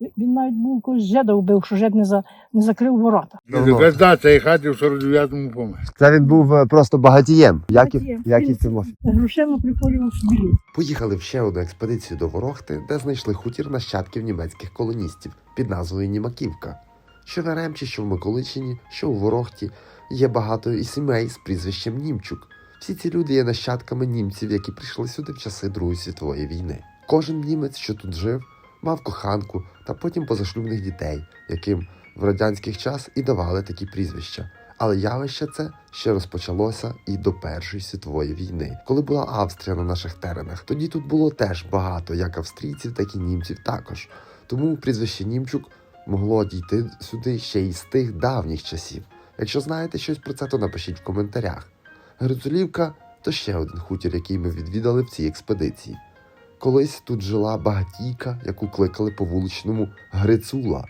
Він- навіть був когось жеда вбив, що жед не, за, не закрив ворота. Ну, Казда цієї хати в 49-му помер. Це він був е, просто багатієм. Яків. Яків Тимофій. Грошима приколював собі. Поїхали в ще одну експедицію до Ворохти, де знайшли хутір нащадків німецьких колоністів під назвою Німаківка. Що на Ремчі, що в Миколичині, що у Ворохті є багато і сімей з прізвищем Німчук. Всі ці люди є нащадками німців, які прийшли сюди в часи Другої світової війни. Кожен німець, що тут жив, мав коханку та потім позашлюбних дітей, яким в радянських час і давали такі прізвища. Але явище це ще розпочалося і до Першої світової війни, коли була Австрія на наших теренах. Тоді тут було теж багато як австрійців, так і німців також. Тому прізвище Німчук могло дійти сюди ще й з тих давніх часів. Якщо знаєте щось про це, то напишіть в коментарях. Грицулівка то ще один хутір, який ми відвідали в цій експедиції. Колись тут жила багатійка, яку кликали по вуличному Грицула.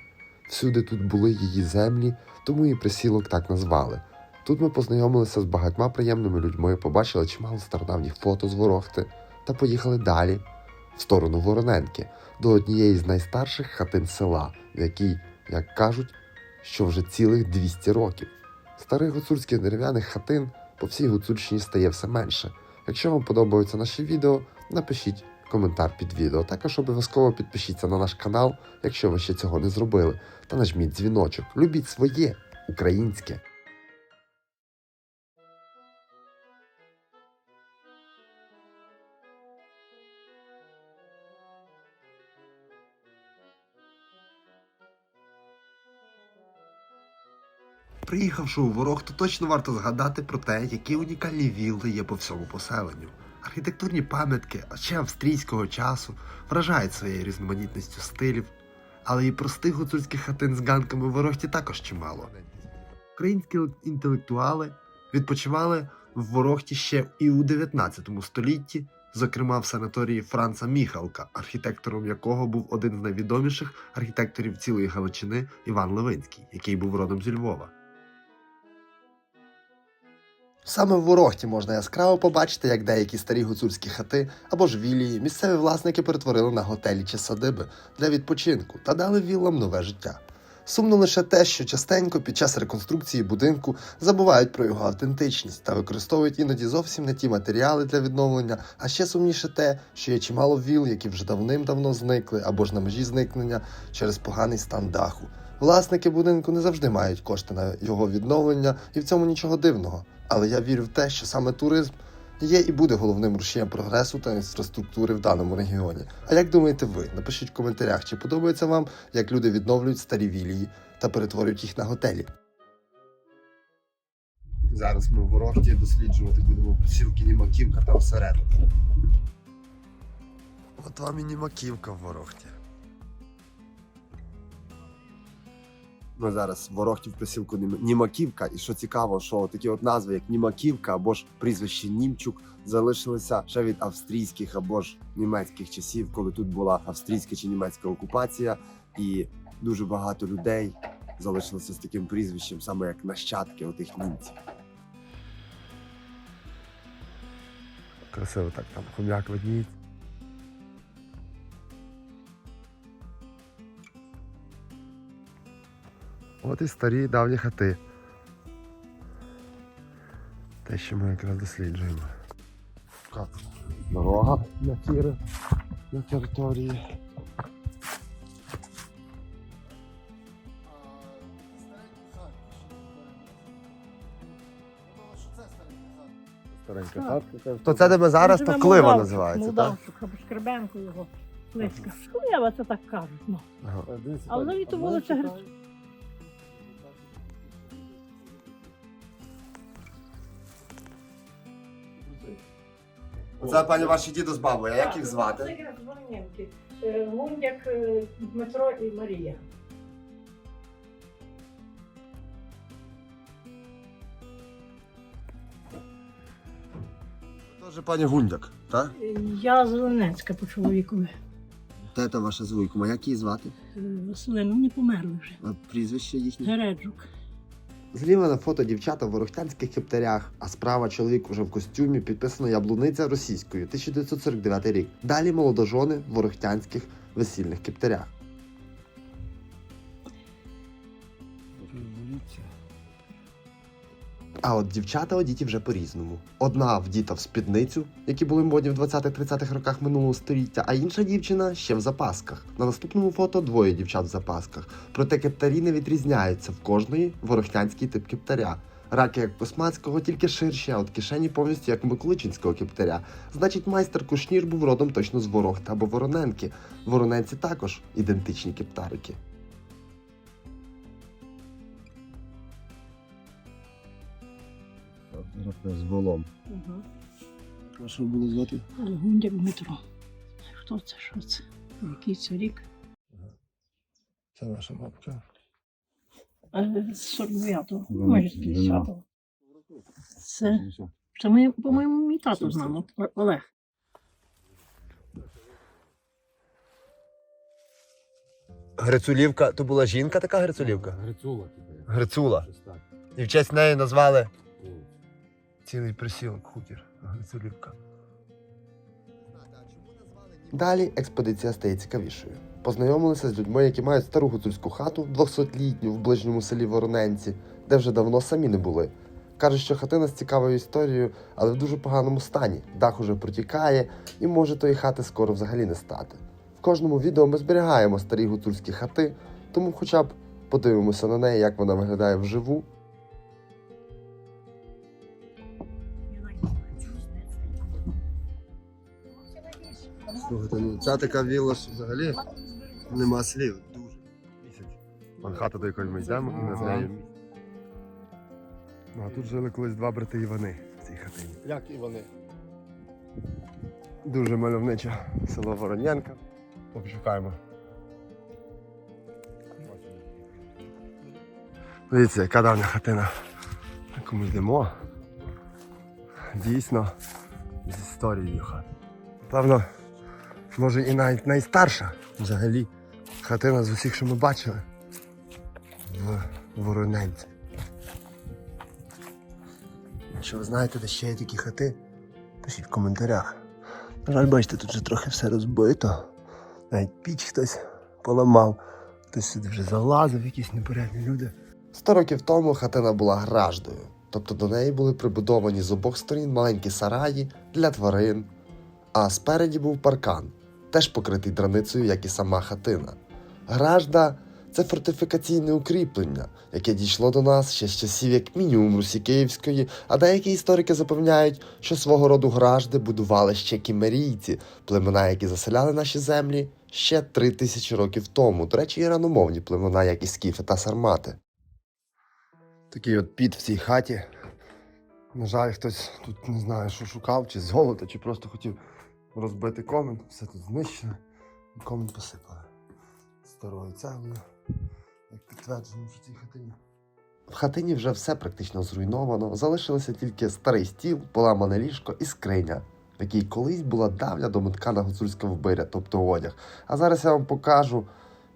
Всюди тут були її землі, тому і присілок так назвали. Тут ми познайомилися з багатьма приємними людьми, побачили чимало стародавніх фото з Ворохти та поїхали далі, в сторону Вороненки, до однієї з найстарших хатин села, в якій, як кажуть, що вже цілих 200 років. Старих гуцульських дерев'яних хатин по всій Гуцульщині стає все менше. Якщо вам подобаються наші відео, напишіть коментар під відео. Також обов'язково підпишіться на наш канал, якщо ви ще цього не зробили, та нажміть дзвіночок. Любіть своє українське. Приїхавши у Ворог, то точно варто згадати про те, які унікальні вілли є по всьому поселенню. Архітектурні пам'ятки, ще австрійського часу, вражають своєю різноманітністю стилів, але і простих гуцульських хатин з ганками в Ворохті також чимало. Українські інтелектуали відпочивали в Ворохті ще і у 19 столітті, зокрема в санаторії Франца Міхалка, архітектором якого був один з найвідоміших архітекторів цілої Галичини Іван Левинський, який був родом зі Львова. Саме в Ворохті можна яскраво побачити, як деякі старі гуцульські хати або ж вілії місцеві власники перетворили на готелі чи садиби для відпочинку та дали віллам нове життя. Сумно лише те, що частенько під час реконструкції будинку забувають про його автентичність та використовують іноді зовсім не ті матеріали для відновлення, а ще сумніше те, що є чимало віл, які вже давним-давно зникли або ж на межі зникнення через поганий стан даху. Власники будинку не завжди мають кошти на його відновлення, і в цьому нічого дивного. Але я вірю в те, що саме туризм є і буде головним рушієм прогресу та інфраструктури в даному регіоні. А як думаєте ви? Напишіть в коментарях, чи подобається вам, як люди відновлюють старі вілії та перетворюють їх на готелі. Зараз ми в Ворохті досліджувати будемо посілки Німаківка та осередок. От вам і Німаківка в Ворохті. Ми зараз в Ворохті присілку Німаківка, і що цікаво, що такі от назви, як Німаківка або ж прізвище Німчук, залишилися ще від австрійських або ж німецьких часів, коли тут була австрійська чи німецька окупація, і дуже багато людей залишилося з таким прізвищем, саме як нащадки отих німців. Красиво так там хом'як видніється. От і старі давні хати. Те, що ми якраз досліджуємо. Так, дорога на тіри на території. Старенька хатка. То це де ми зараз, то клива називається, так? Молдавчик, або Шкребенко його. Близько. Клева, це так кажуть. Ну. Ага. А взагалі то вулиця Гриць. Це пані ваші діду з бабою, а як їх звати? Це якраз Е, Гундяк, е, Дмитро і Марія. Теж пані Гундяк, так? Я з Ленецька по чоловікові. Тета ваша з Вуйком, а як її звати? Е, Василина, вони померли вже. А прізвище їхнє? Гереджук. Зліва на фото дівчата в ворохтянських кептарях, а справа чоловік вже в костюмі підписано Яблуниця російською 1949 рік. Далі молодожони в ворохтянських весільних кептарях. А от дівчата одіті вже по-різному. Одна вдіта в спідницю, які були модні в 20-30-х роках минулого століття, а інша дівчина ще в запасках. На наступному фото двоє дівчат в запасках. Проте кептарі не відрізняються в кожної ворохнянський тип кептаря. Раки як космацького, тільки ширші, а от кишені повністю як миколичинського кептаря. Значить, майстер Кушнір був родом точно з Ворохти або Вороненки. Вороненці також ідентичні кептарики. З волом. Угу. А що було звати? Гундяк Дмитро. Хто це? Що це? Який це рік? Це наша бабка. Е, З 49-го, Ну, майже з ну, 50-го. Це, це ми, по-моєму, мій тато з нами, Олег. Грицулівка, то була жінка така Грицулівка? Грицула. Грицула. Щось. І в честь неї назвали. Цілий присілок хутір Грицулівка. Далі експедиція стає цікавішою. Познайомилися з людьми, які мають стару гуцульську хату 200-літню в ближньому селі Вороненці, де вже давно самі не були. Кажуть, що хатина з цікавою історією, але в дуже поганому стані. Дах уже протікає, і може тої хати скоро взагалі не стати. В кожному відео ми зберігаємо старі гуцульські хати, тому хоча б подивимося на неї, як вона виглядає вживу, Слухайте, ну ця така вілла ж взагалі нема слів. Дуже. Місяць. Вон хата, до якої ми йдемо, і Ага. нею. Ну, а тут жили колись два брати Івани в цій хатині. Як і вони? Дуже мальовниче село Воронянка. Обшукаємо. Дивіться, яка давня хатина. На яку ми йдемо. Дійсно, з історією хати. Певно, може і навіть найстарша взагалі хатина з усіх, що ми бачили в Вороненці. Якщо ви знаєте, де ще є такі хати, пишіть в коментарях. На жаль, бачите, тут вже трохи все розбито. Навіть піч хтось поламав, хтось сюди вже залазив, якісь непорядні люди. Сто років тому хатина була граждою, тобто до неї були прибудовані з обох сторін маленькі сараї для тварин, а спереді був паркан, теж покритий драницею, як і сама хатина. Гражда це фортифікаційне укріплення, яке дійшло до нас ще з часів як мінімум Русі Київської, а деякі історики запевняють, що свого роду гражди будували ще кімерійці, племена, які заселяли наші землі ще три тисячі років тому. До речі, іраномовні племена, як і скіфи та сармати. Такий от піт в цій хаті. На жаль, хтось тут не знаю, що шукав, чи золото, чи просто хотів розбити комін. Все тут знищено. Комін посипали старою цеглою, як підтверджено, що цій хатині. В хатині вже все практично зруйновано. Залишилося тільки старий стіл, поламане ліжко і скриня, в якій колись була давня домоткана гуцульська вбиря, тобто одяг. А зараз я вам покажу,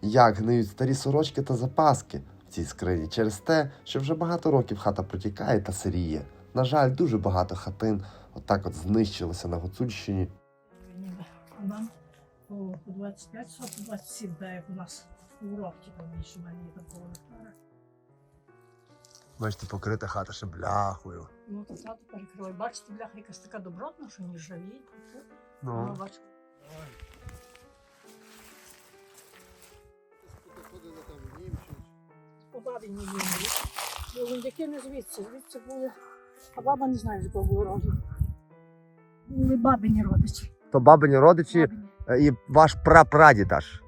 як гниють старі сорочки та запаски в цій скрині через те, що вже багато років хата протікає та сиріє. На жаль, дуже багато хатин отак от знищилося на Гуцульщині. Нам по 25 сотень, 27, так як у нас у Ровті там більше є такого гектара. Бачите, покрита хата ще бляхою. Ну, то тато перекриває. Бачите, бляха якась така добротна, що не ржавіє. Ну, Ну, бачите. По бабі не. Бо не звідси, звідси були. А баба не знає, з якого було роду. Були бабині родичі. То бабині родичі е, і ваш прапрадід аж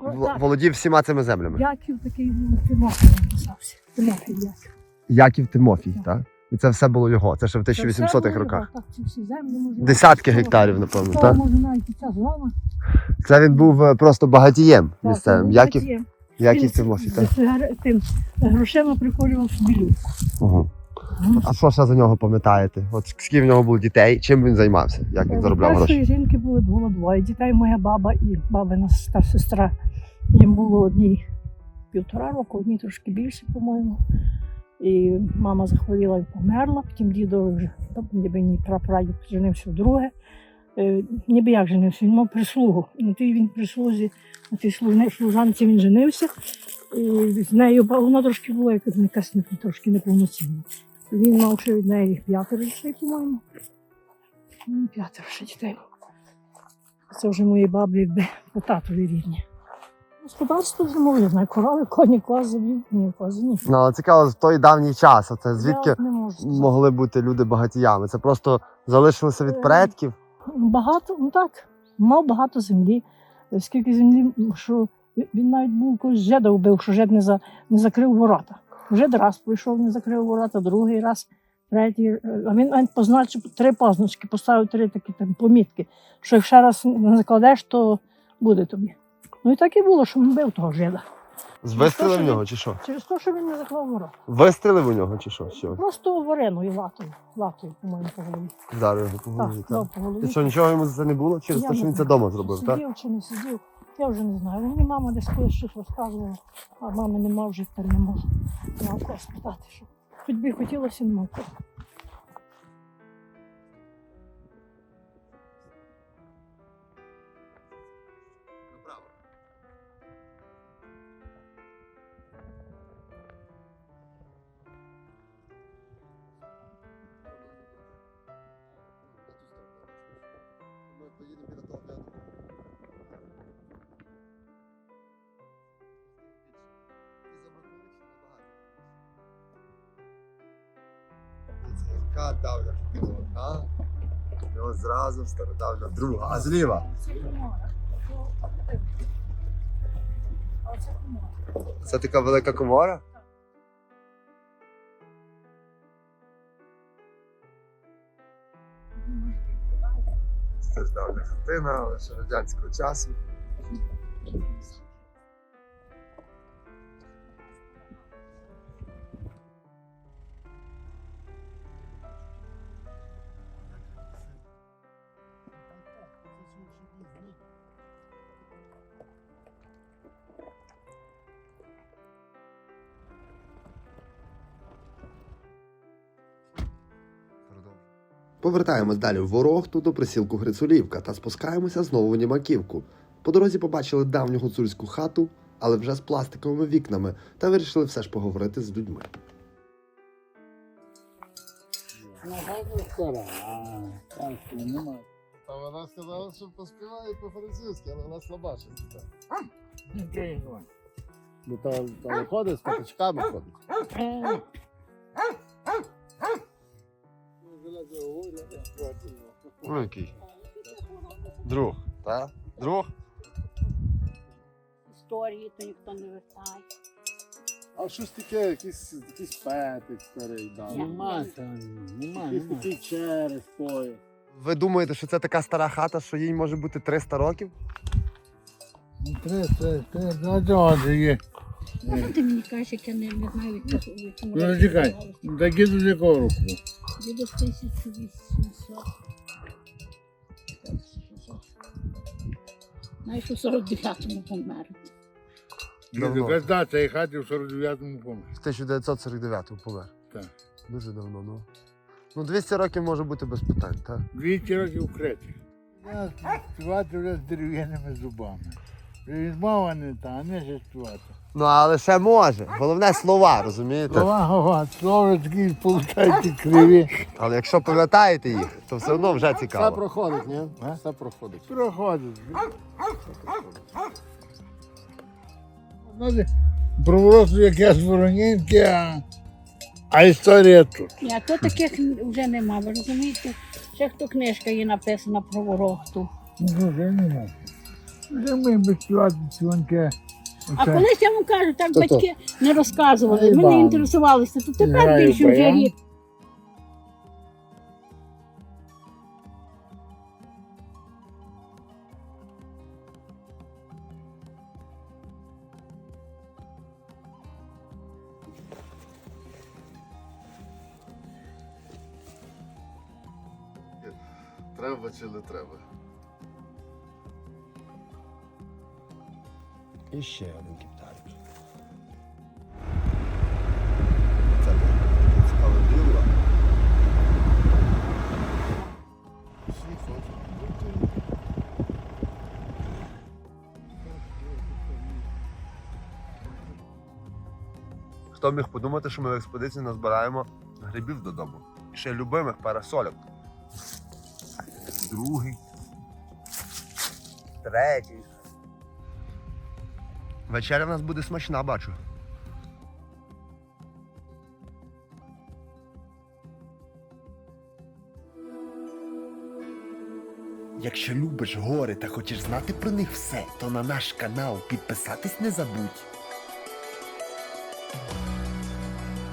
О, в- так. володів всіма цими землями. Яків такий Тимофій написався. Тимофій Яків. Яків Тимофій, Так. так? І це все було його. Це ще в 1800-х роках. Так, ці всі землі, може, Десятки гектарів, напевно, так? може навіть і ця злама. Це він був е, просто багатієм Так, місцевим. ну, Яків. Яків Тимофій, з так? Тим грошима приходив собі люк. Угу. А що ще за нього пам'ятаєте? От скільки в нього було дітей, чим він займався? Як він заробляв Першої гроші? жінки було було двоє дітей. Моя баба і бабина та сестра. Їм було одній півтора року, одній трошки більше, по-моєму. І мама захворіла і померла, потім дідо вже тобто, ніби ні прапрадід женився вдруге. Е, ніби як женився, він мав прислугу. На тій він прислузі, на тій служанці він женився. І з нею вона трошки була якась трошки неповноцінна. Він мав ще від неї п'ятеро дітей, по-моєму. Ну, П'ятеро ще дітей. Це вже мої якби по татові рідні. Господарство я знаю, корови, коні, кози, ні, кози, ні. Ну, але цікаво, в той давній час, оце звідки могли бути люди багатіями? Це просто залишилося від Е, предків. Багато, ну так, мав багато землі. Скільки землі, що він навіть був когось жеда вбив, що жед не, за, не закрив ворота. Жед раз прийшов, не закрив ворота, другий раз, третій. А він навіть позначив три позначки, поставив три такі там помітки, що якщо ще раз не закладеш, то буде тобі. Ну і так і було, що він бив того жеда. Вистріли в нього чи що? Через те, що він не заклав ворота. Вистрілив у нього чи що? Що? Просто вареною латою, латою, по-моєму, по голові. Вдарив його по голові. так. дав по голові. І що, нічого йому за це не було? Через те, що він це вдома зробив, так? Сидів чи не сидів, я вже не знаю. Мені мама десь колись щось розказувала, а мами нема вже тепер не можу. Кого спитати, що. Хоч би хотілося, нема Давня а? Ну, зразу стародавня друга. А зліва? Це така велика комора? Це ж давня хатина, ще радянського часу. Повертаємось далі в Ворохту до присілку Грицулівка та спускаємося знову в Німаківку. По дорозі побачили давню гуцульську хату, але вже з пластиковими вікнами, та вирішили все ж поговорити з людьми. Та вона сказала, що поспіває по-французьки, але вона слабаша. Ну то, то виходить з патичками ходить. Ну, який? Друг, так? Друг? історії, то ніхто не вертає. А щось таке, якийсь, якийсь петик старий дав. Нема там, нема, якийсь такий через пояс. Ви думаєте, що це така стара хата, що їй може бути 300 років? Три, три, три, ну чого є? Ну, ти мені кажеш, як я не, не знаю, від чого від Ну чекай, збиралися. такі до якого року? Діду з 1800. Знаєш, у 49-му помер. Давно. Така да, хаті в 49-му помер. В 1949-му помер. Так. Дуже давно, ну. Ну, 200 років може бути без питань, так? 200 років вкриті. Я співати вже з дерев'яними зубами. Вже Він мав, не та, а не ще співати. Ну, але ще може. Головне слова, розумієте? Слова, слово такі получаються криві. Але якщо пам'ятаєте їх, то все одно вже Все цікаво. проходить, ні? Все проходить. Проходить. Знаєте, Проворот, як я з Воронінки, а, а історія тут. Ні, а то таких вже нема, ви розумієте? Ще хто книжка є написана про ворогту. Ну, що ж, я не знаю. Вже ми без співати цвоньки. А колись я вам кажу, так То-то. батьки не розказували, ми не інтересувалися, то тепер більше вже рік. Треба чи не треба? І ще один кіптарик. Це така цікава. Хто міг подумати, що ми в експедиції назбираємо грибів додому. І ще любимих парасольок. Другий. Третій. Вечеря в нас буде смачна, бачу. Якщо любиш гори та хочеш знати про них все, то на наш канал підписатись не забудь.